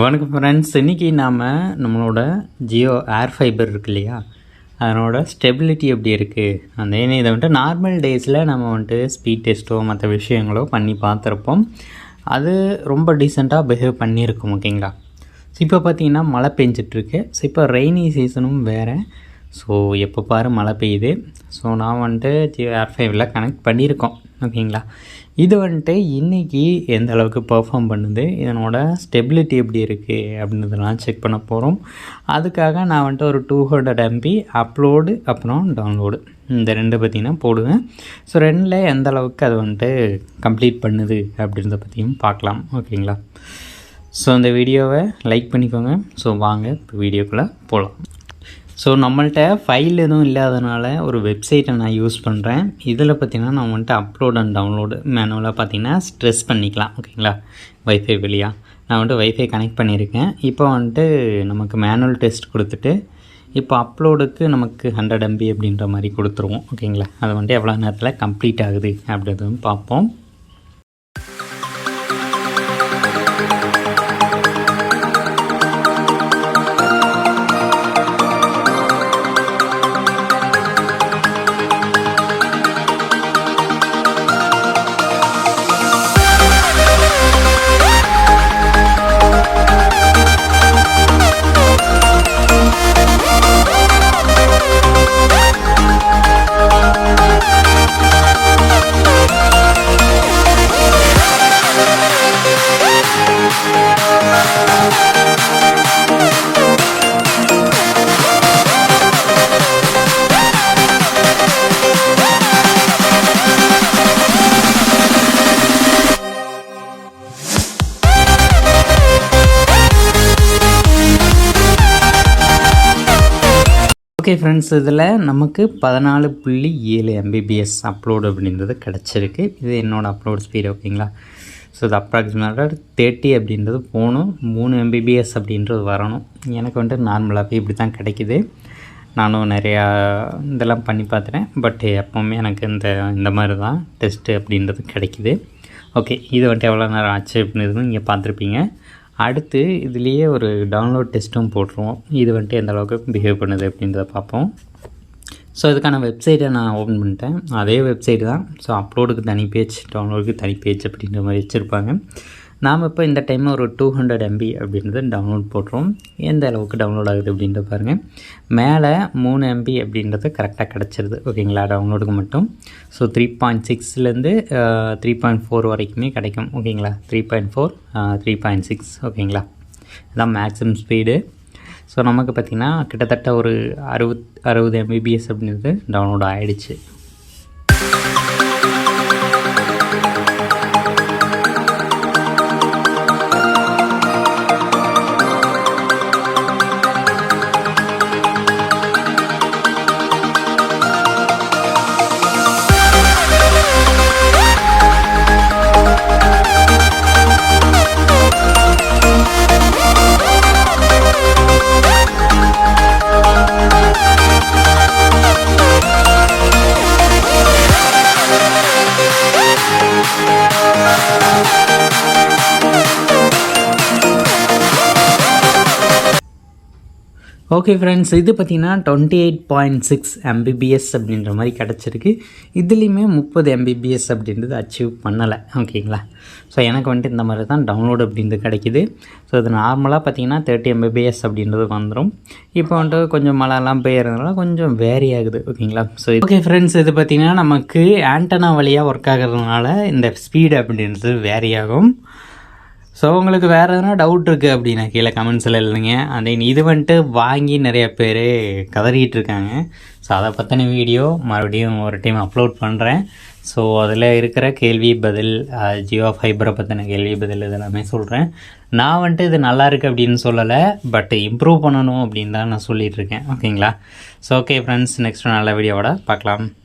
வணக்கம் ஃப்ரெண்ட்ஸ் இன்றைக்கி நாம் நம்மளோட ஜியோ ஏர் ஃபைபர் இருக்கு இல்லையா? அதனோட ஸ்டெபிலிட்டி எப்படி இருக்குது அந்த ஏன்னா இதை வந்துட்டு நார்மல் டேஸில் நம்ம வந்துட்டு ஸ்பீட் டெஸ்ட்டோ மற்ற விஷயங்களோ பண்ணி பார்த்துருப்போம். அது ரொம்ப டீசெண்டாக பிஹேவ் பண்ணியிருக்கும் ஓகேங்களா ஸோ இப்போ பார்த்தீங்கன்னா மழை பெஞ்சிட்ருக்கு. ஸோ இப்போ ரெய்னி சீசனும் வேறு. ஸோ எப்போ பாரு மழை பெய்யுது. ஸோ நான் வந்துட்டு ஜியோ ஏர் ஃபைவில் கனெக்ட் பண்ணியிருக்கோம். ஓகேங்களா? இது வந்துட்டு இன்றைக்கி எந்த அளவுக்கு பெர்ஃபார்ம் பண்ணுது இதனோட ஸ்டெபிலிட்டி எப்படி இருக்குது அப்படின்றதெல்லாம் செக் பண்ண போகிறோம் அதுக்காக நான் வந்துட்டு ஒரு டூ ஹண்ட்ரட் எம்பி அப்லோடு அப்புறம் டவுன்லோடு இந்த ரெண்டு பார்த்திங்கன்னா போடுவேன். ஸோ ரெண்டில் எந்த அளவுக்கு அது வந்துட்டு கம்ப்ளீட் பண்ணுது அப்படின்றத பற்றியும் பார்க்கலாம். ஓகேங்களா? ஸோ அந்த வீடியோவை லைக் பண்ணிக்கோங்க. ஸோ வாங்க இப்போ வீடியோக்குள்ளே போகலாம் ஸோ நம்மள்ட்ட ஃபைல் எதுவும் இல்லாதனால ஒரு வெப்சைட்டை நான் யூஸ் பண்ணுறேன் இதில் பார்த்தீங்கன்னா நான் வந்துட்டு அப்லோட் அண்ட் டவுன்லோடு மேனுவலாக பார்த்தீங்கன்னா ஸ்ட்ரெஸ் பண்ணிக்கலாம் ஓகேங்களா வைஃபை வழியாக நான் வந்துட்டு வைஃபை கனெக்ட் பண்ணியிருக்கேன் இப்போ வந்துட்டு நமக்கு மேனுவல் டெஸ்ட் கொடுத்துட்டு இப்போ அப்லோடுக்கு நமக்கு ஹண்ட்ரட் எம்பி அப்படின்ற மாதிரி கொடுத்துருவோம் ஓகேங்களா அது வந்துட்டு எவ்வளோ நேரத்தில் கம்ப்ளீட் ஆகுது அப்படின்றதும் பார்ப்போம். ஓகே ஃப்ரெண்ட்ஸ் இதில் நமக்கு பதினாலு புள்ளி ஏழு எம்பிபிஎஸ் அப்லோடு அப்படின்றது கிடச்சிருக்கு. இது என்னோடய அப்லோட் ஸ்பீடு ஓகேங்களா ஸோ இது அப்ராக்சிமேட்டாக தேர்ட்டி அப்படின்றது போகணும். மூணு எம்பிபிஎஸ் அப்படின்றது வரணும். எனக்கு வந்துட்டு நார்மலாகவே இப்படி தான் கிடைக்கிது. நானும் நிறையா இதெல்லாம் பண்ணி பார்த்துட்டேன். பட் எப்போவுமே எனக்கு இந்த இந்த மாதிரி தான் டெஸ்ட்டு அப்படின்றது கிடைக்கிது. ஓகே இது வந்துட்டு எவ்வளோ நேரம் ஆச்சு அப்படின்னு நீங்கள் பார்த்துருப்பீங்க. அடுத்து இதுலேயே ஒரு டவுன்லோட் டெஸ்ட்டும் போட்டுருவோம். இது வந்துட்டு எந்த அளவுக்கு பிஹேவ் பண்ணுது அப்படின்றத பார்ப்போம். ஸோ அதுக்கான வெப்சைட்டை நான் ஓப்பன் பண்ணிட்டேன். அதே வெப்சைட் தான். ஸோ அப்லோடுக்கு தனி பேஜ் டவுன்லோடுக்கு தனி பேஜ் அப்படின்ற மாதிரி வச்சுருப்பாங்க. நாம் இப்போ இந்த டைம் ஒரு டூ ஹண்ட்ரட் எம்பி அப்படின்றது டவுன்லோட் போடுறோம். எந்த அளவுக்கு டவுன்லோட் ஆகுது அப்படின்றத பாருங்கள் மேலே மூணு எம்பி அப்படின்றது கரெக்டாக கிடச்சிருது. ஓகேங்களா? டவுன்லோடுக்கு மட்டும். ஸோ த்ரீ பாயிண்ட் சிக்ஸ்லேருந்து த்ரீ பாயிண்ட் ஃபோர் வரைக்குமே கிடைக்கும். ஓகேங்களா? Three point four three point six ஓகேங்களா? இதுதான் மேக்ஸிமம் ஸ்பீடு ஸோ நமக்கு பார்த்திங்கன்னா கிட்டத்தட்ட ஒரு அறுபத் அறுபது எம்பிபிஎஸ் அப்படின்றது டவுன்லோட் ஆகிடுச்சு Thank you. ஓகே ஃப்ரெண்ட்ஸ் இது பார்த்திங்கன்னா twenty eight point six Mbps அப்படின்ற மாதிரி கிடச்சிருக்கு. இதுலேயுமே முப்பது எம்பிபிஎஸ் அப்படின்றது அச்சீவ் பண்ணலை. ஓகேங்களா ஸோ எனக்கு வந்துட்டு இந்த மாதிரி தான் டவுன்லோடு அப்படின்றது கிடைக்கிது. ஸோ இது நார்மலாக பார்த்தீங்கன்னா தேர்ட்டி எம்பிபிஎஸ் அப்படின்றது வந்துடும் இப்போ வந்துட்டு கொஞ்சம் மழைலாம் பெய்யறதுனால கொஞ்சம் வேரி ஆகுது. ஓகேங்களா ஸோ ஓகே ஃப்ரெண்ட்ஸ் இது பார்த்திங்கன்னா நமக்கு ஆண்டனா வழியாக ஒர்க் ஆகிறதுனால இந்த ஸ்பீடு அப்படின்றது வேரி ஆகும். ஸோ உங்களுக்கு வேறு எதனா டவுட் இருக்குது அப்படின்னா கீழே கமெண்ட்ஸில் இல்லைங்க அதே இது வந்துட்டு வாங்கி நிறைய பேர் கதறிக்கிட்டு இருக்காங்க. ஸோ அதை பற்றின வீடியோ மறுபடியும் ஒரு டைம் அப்லோட் பண்ணுறேன் ஸோ அதில் இருக்கிற கேள்வி பதில் ஜியோ ஃபைபரை பற்றின கேள்வி பதில் இதெல்லாமே சொல்கிறேன் நான் வந்துட்டு இது நல்லா இருக்குது அப்படின்னு சொல்லலை பட் இம்ப்ரூவ் பண்ணணும் அப்படின்னு தான் நான் சொல்லிகிட்ருக்கேன் ஓகேங்களா ஸோ ஓகே ஃப்ரெண்ட்ஸ் நெக்ஸ்ட் நல்ல வீடியோவோட பார்க்கலாம்.